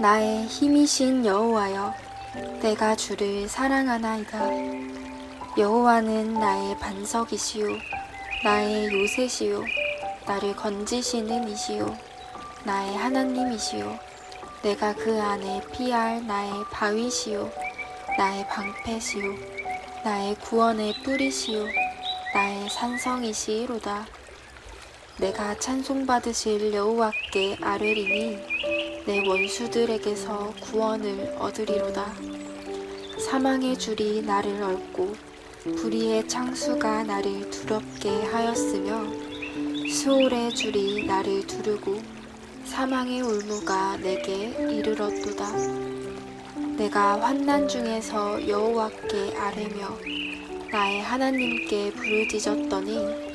나의 힘이신 여호와여, 내가 주를 사랑하나이다. 여호와는 나의 반석이시요, 나의 요새시요, 나를 건지시는 이시요, 나의 하나님이시요, 내가 그 안에 피할 나의 바위시요, 나의 방패시요, 나의 구원의 뿌리시요, 나의 산성이시로다. 내가 찬송받으실 여호와께 아뢰리니 내 원수들에게서 구원을 얻으리로다. 사망의 줄이 나를 얽고 불의의 창수가 나를 두렵게 하였으며 수올의 줄이 나를 두르고 사망의 울무가 내게 이르렀도다. 내가 환난 중에서 여호와께 아뢰며 나의 하나님께 부르짖었더니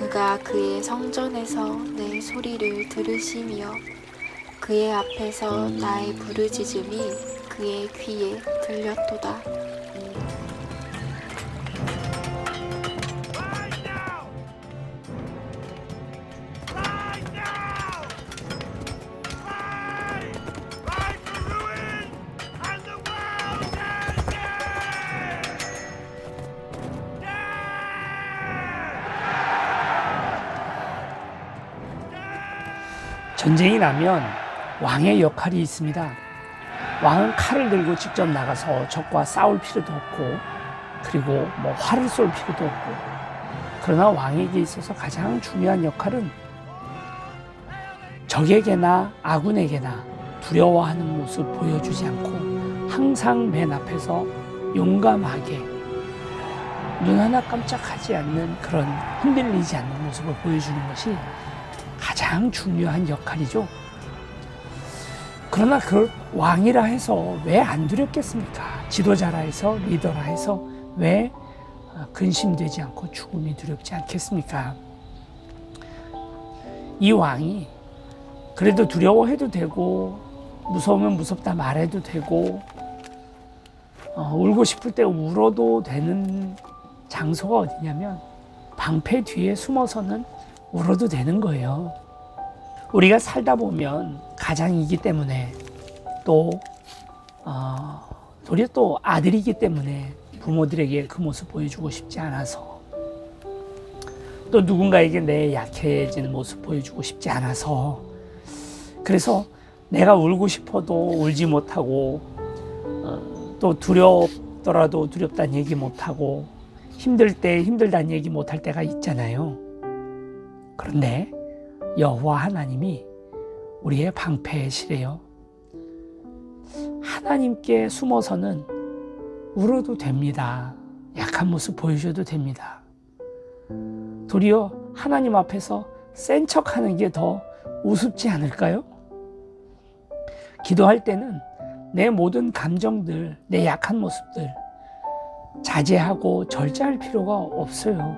그가 그의 성전에서 내 소리를 들으시며 그의 앞에서 나의 부르짖음이 그의 귀에 들렸도다. 전쟁이 나면 왕의 역할이 있습니다. 왕은 칼을 들고 직접 나가서 적과 싸울 필요도 없고, 그리고 뭐 활을 쏠 필요도 없고, 그러나 왕에게 있어서 가장 중요한 역할은 적에게나 아군에게나 두려워하는 모습 보여주지 않고 항상 맨 앞에서 용감하게 눈 하나 깜짝하지 않는 그런 흔들리지 않는 모습을 보여주는 것이 가장 중요한 역할이죠. 그러나 그 왕이라 해서 왜 안 두렵겠습니까? 지도자라 해서 리더라 해서 왜 어, 근심되지 않고 죽음이 두렵지 않겠습니까? 이 왕이 그래도 두려워해도 되고 무서우면 무섭다 말해도 되고 어, 울고 싶을 때 울어도 되는 장소가 어디냐면 방패 뒤에 숨어서는 울어도 되는 거예요. 우리가 살다 보면 가장이기 때문에 또 어, 도리어 또 아들이기 때문에 부모들에게 그 모습 보여주고 싶지 않아서 또 누군가에게 내 약해지는 모습 보여주고 싶지 않아서 그래서 내가 울고 싶어도 울지 못하고 어, 또 두렵더라도 두렵다는 얘기 못하고 힘들 때 힘들다는 얘기 못할 때가 있잖아요. 그런데 여호와 하나님이 우리의 방패시래요. 하나님께 숨어서는 울어도 됩니다. 약한 모습 보여줘도 됩니다. 도리어 하나님 앞에서 센 척하는 게 더 우습지 않을까요? 기도할 때는 내 모든 감정들, 내 약한 모습들 자제하고 절제할 필요가 없어요.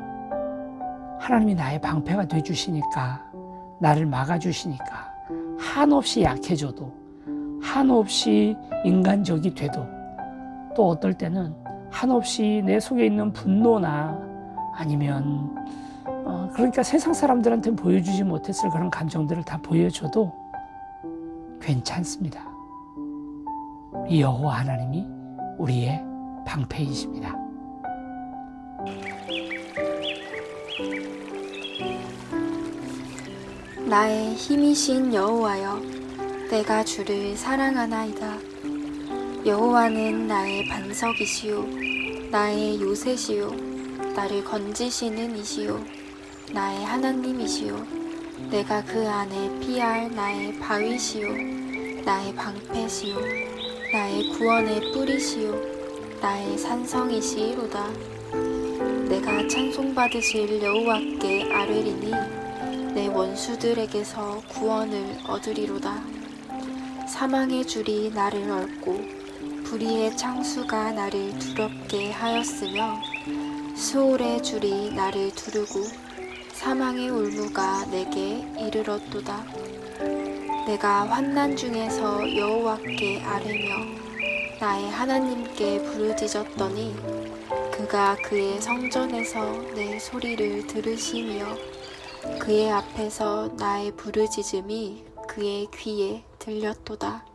하나님이 나의 방패가 돼 주시니까 나를 막아 주시니까 한없이 약해져도 한없이 인간적이 돼도 또 어떨 때는 한없이 내 속에 있는 분노나 아니면 어, 그러니까 세상 사람들한테 보여주지 못했을 그런 감정들을 다 보여줘도 괜찮습니다. 이 여호와 하나님이 우리의 방패이십니다. 나의 힘이신 여호와여, 내가 주를 사랑하나이다. 여호와는 나의 반석이시요, 나의 요새시요, 나를 건지시는 이시요, 나의 하나님이시요, 내가 그 안에 피할 나의 바위시요, 나의 방패시요, 나의 구원의 뿌리시요, 나의 산성이시로다. 내가 찬송받으실 여호와께 아뢰리니 내 원수들에게서 구원을 얻으리로다. 사망의 줄이 나를 얽고 불의의 창수가 나를 두렵게 하였으며 수올의 줄이 나를 두르고 사망의 울무가 내게 이르렀도다. 내가 환난 중에서 여호와께 아뢰며 나의 하나님께 부르짖었더니 그가 그의 성전에서 내 소리를 들으시며 그의 앞에서 나의 부르짖음이 그의 귀에 들렸도다.